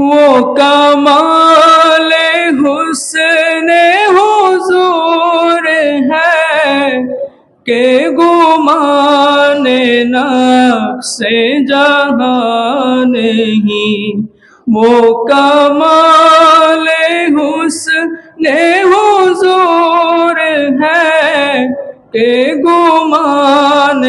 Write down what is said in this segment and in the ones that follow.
وہ کمال حسن حضور ہے کہ گمان سے جہاں نہیں وہ کمال حسن حضور ہے کہ گمان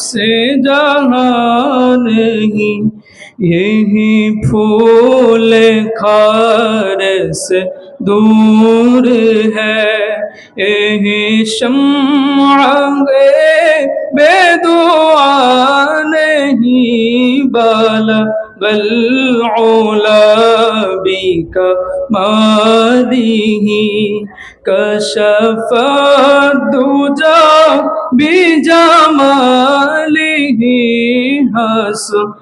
سے جہاں نہیں یہی پھول خار دور ہے۔ یہی شمع گے بے دعا نہیں بالا، بل اولا بی کا مادی کشف دوجا بی جمالی ہی حسن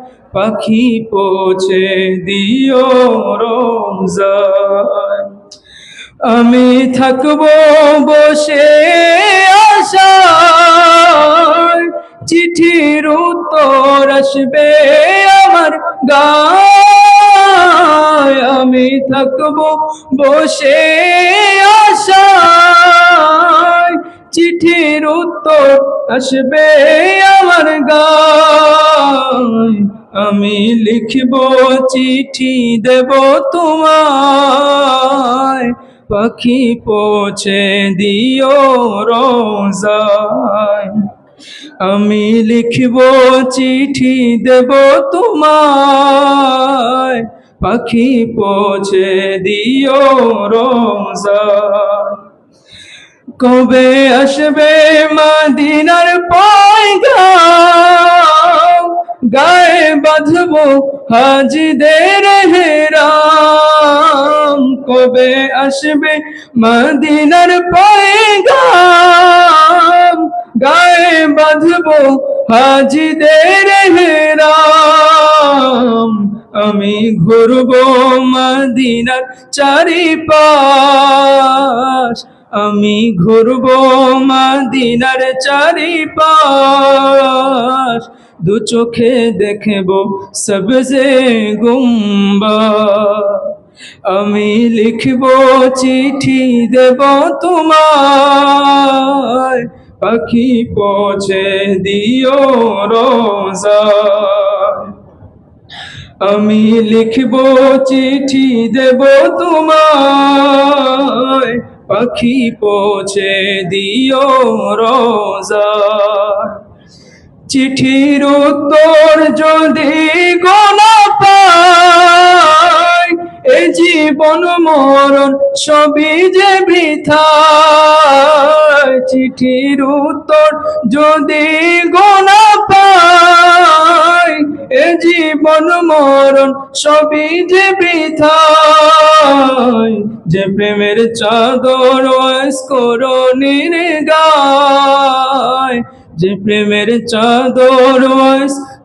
পাখি পৌঁছে দিও রোজা আমি থাকব বসে আশায়, চিঠির উত্তর আসবে আমার গায়। আমি থাকব বসে আশায়, চিঠির উত্তর আসবে আমার গায়। আমি লিখব চিঠি, দেব তোমায়। পাখি পৌঁছে দিও রোজায়। আমি লিখব চিঠি, দেব তোমায়। পাখি পৌঁছে দিও রোজায়। কবে আসবে মাদিনার পয়গাম? গায়ে বাঁধবো হাজিদের হেরাম। কবে আসবে মদিনার পয়গাম? গায়ে বাঁধবো হাজিদের হেরাম। আমি ঘুরবো মদিনার চারিপাশ। আমি ঘুরবো মদিনার চারিপাশ। দু চোখে দেখব সবজে গুম্বা। আমি লিখব চিঠি দেব তোমায়, পাখি পৌঁছে দিও রোজা। আমি লিখব চিঠি দেব তোমায়, পাখি পৌঁছে দিও রোজা। চিঠির উত্তর যদি গোনা পাই এ জীবন মরণ সবই যে বৃথা চিঠির উত্তর যদি গোনা এ জীবন মরণ সবই যে বৃথা যে প্রেমের চাদর করণীর গায় যে প্রেমের চাদর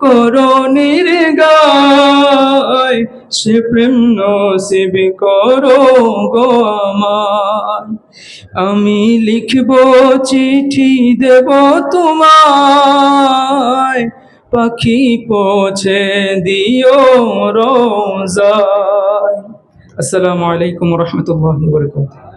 করণীর গায় সে প্রেম নসিব করো গো আমার। আমি লিখব চিঠি দেব তোমায়, পাখি পৌঁছে দিও রোজা আসসালামু আলাইকুম রহমতুল্লাহ বরকাত